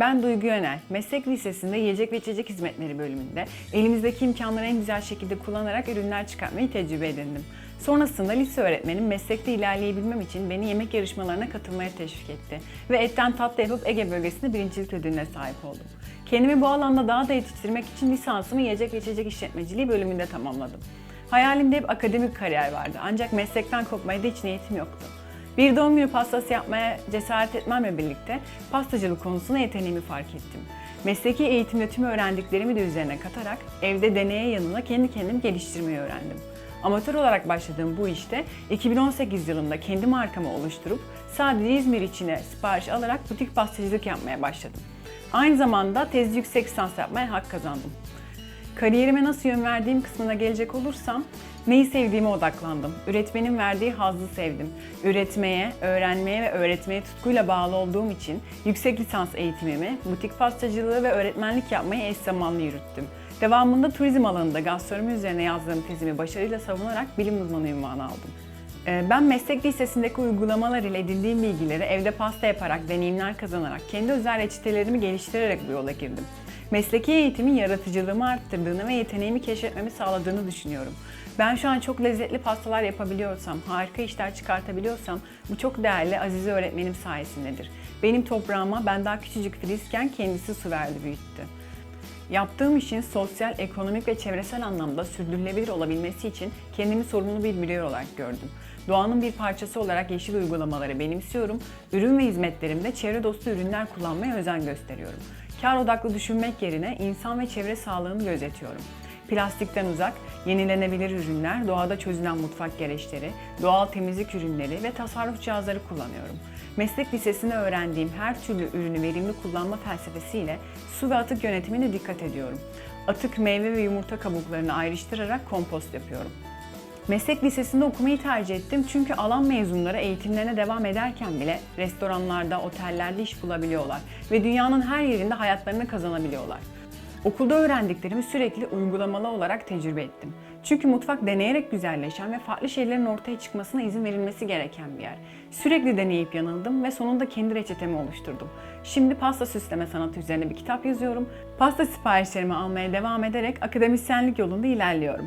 Ben Duygu Yönel. Meslek Lisesi'nde yiyecek ve içecek hizmetleri bölümünde elimizdeki imkanları en güzel şekilde kullanarak ürünler çıkartmayı tecrübe edindim. Sonrasında lise öğretmenim meslekte ilerleyebilmem için beni yemek yarışmalarına katılmaya teşvik etti. Ve etten tatlı yapıp Ege bölgesinde birincilik ödülüne sahip oldum. Kendimi bu alanda daha da yetiştirmek için lisansımı yiyecek ve içecek işletmeciliği bölümünde tamamladım. Hayalimde hep akademik kariyer vardı ancak meslekten kopmaya da hiç niyetim yoktu. Bir doğum günü pastası yapmaya cesaret etmemle birlikte pastacılık konusunda yeteneğimi fark ettim. Mesleki eğitimde tüm öğrendiklerimi de üzerine katarak evde deneye yanına kendi kendimi geliştirmeyi öğrendim. Amatör olarak başladığım bu işte 2018 yılında kendi markamı oluşturup sadece İzmir içine sipariş alarak butik pastacılık yapmaya başladım. Aynı zamanda tezli yüksek lisans yapmaya hak kazandım. Kariyerime nasıl yön verdiğim kısmına gelecek olursam, neyi sevdiğime odaklandım. Üretmenin verdiği hazzı sevdim. Üretmeye, öğrenmeye ve öğretmeye tutkuyla bağlı olduğum için yüksek lisans eğitimimi, butik pastacılığı ve öğretmenlik yapmayı eş zamanlı yürüttüm. Devamında turizm alanında gastronomi üzerine yazdığım tezimi başarıyla savunarak bilim uzmanı ünvanı aldım. Ee, Ben meslek lisesindeki uygulamalar ile edindiğim bilgileri evde pasta yaparak, deneyimler kazanarak, kendi özel reçetelerimi geliştirerek bu yola girdim. Mesleki eğitimin yaratıcılığımı arttırdığını ve yeteneğimi keşfetmemi sağladığını düşünüyorum. Ben şu an çok lezzetli pastalar yapabiliyorsam, harika işler çıkartabiliyorsam bu çok değerli Azize öğretmenim sayesindedir. Benim toprağıma ben daha küçücük filizken kendisi su verdi büyüttü. Yaptığım işin sosyal, ekonomik ve çevresel anlamda sürdürülebilir olabilmesi için kendimi sorumlu bir birey olarak gördüm. Doğanın bir parçası olarak yeşil uygulamaları benimsiyorum. Ürün ve hizmetlerimde çevre dostu ürünler kullanmaya özen gösteriyorum. Kar odaklı düşünmek yerine insan ve çevre sağlığını gözetiyorum. Plastikten uzak, yenilenebilir ürünler, doğada çözülen mutfak gereçleri, doğal temizlik ürünleri ve tasarruf cihazları kullanıyorum. Meslek lisesinde öğrendiğim her türlü ürünü verimli kullanma felsefesiyle su ve atık yönetimine dikkat ediyorum. Atık meyve ve yumurta kabuklarını ayrıştırarak kompost yapıyorum. Meslek lisesinde okumayı tercih ettim çünkü alan mezunları eğitimlerine devam ederken bile restoranlarda, otellerde iş bulabiliyorlar ve dünyanın her yerinde hayatlarını kazanabiliyorlar. Okulda öğrendiklerimi sürekli uygulamalı olarak tecrübe ettim. Çünkü mutfak deneyerek güzelleşen ve farklı şeylerin ortaya çıkmasına izin verilmesi gereken bir yer. Sürekli deneyip yanıldım ve sonunda kendi reçetemi oluşturdum. Şimdi pasta süsleme sanatı üzerine bir kitap yazıyorum. Pasta siparişlerimi almaya devam ederek akademisyenlik yolunda ilerliyorum.